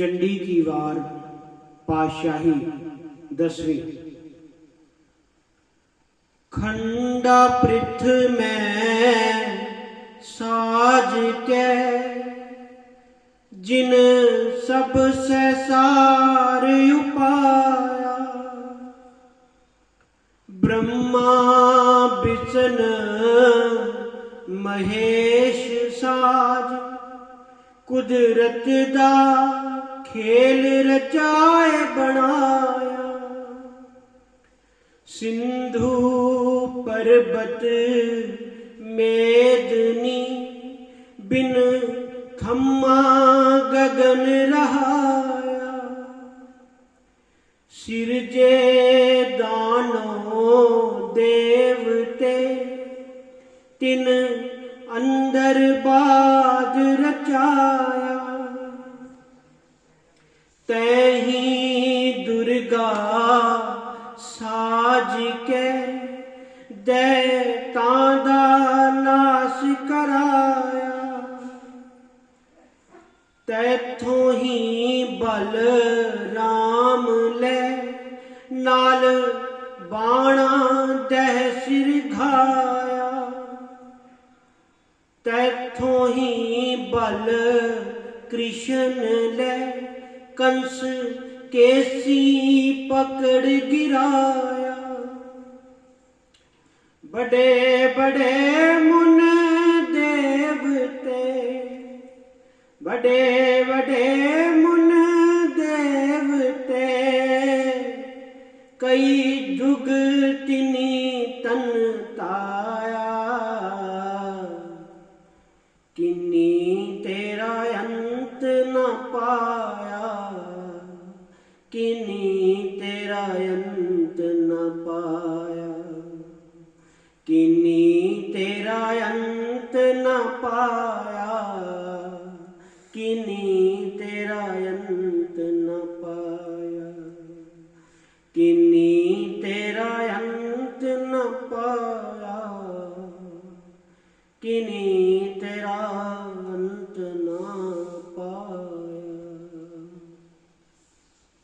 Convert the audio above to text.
चंडी की वार पाशाही दसवीं। खंडा पृथ में साज के, जिन सबसे सार उपाया। ब्रह्मा, बिसन, महेश साज, कुदरत दा ਖੇਲ ਰਚਾਏ ਬਣਾਇਆ। ਸਿੰਧੂ ਪਰਬਤ ਮੇਦਨੀ ਬਿਨ ਥੰਮਾ ਗगन ਰਹਾਇਆ। ਸਿਰਜੇ ਦਾਨੋ ਦੇਵਤੇ ਤਿਨ ਤੈ ਹੀ ਦੁਰਗਾ ਸਾਜ ਕੇ ਦੇ ਤਾਂ ਦਾ ਨਾਸ ਕਰਾਇਆ। ਤੈਥੋਂ ਹੀ ਬਲ ਰਾਮ ਲੈ ਨਾਲ ਬਾਣਾ ਦਹਿ ਸਿਰ ਘਾਇਆ। ਤੈਥੋਂ ਹੀ ਬਲ ਕ੍ਰਿਸ਼ਨ ਲੈ कंस केसी पकड़ गिराया। बड़े बड़े मुन देवते, बड़े बड़े मुन देवते, कई जुग तिनी तन ताया। किन्नी तेरा अंत न पाया किनी तेरा अंत न पाया। किनी तेरा अंत न पाया। किनी तेरा अंत न पाया। किनी तेरा अंत न पाया। किनी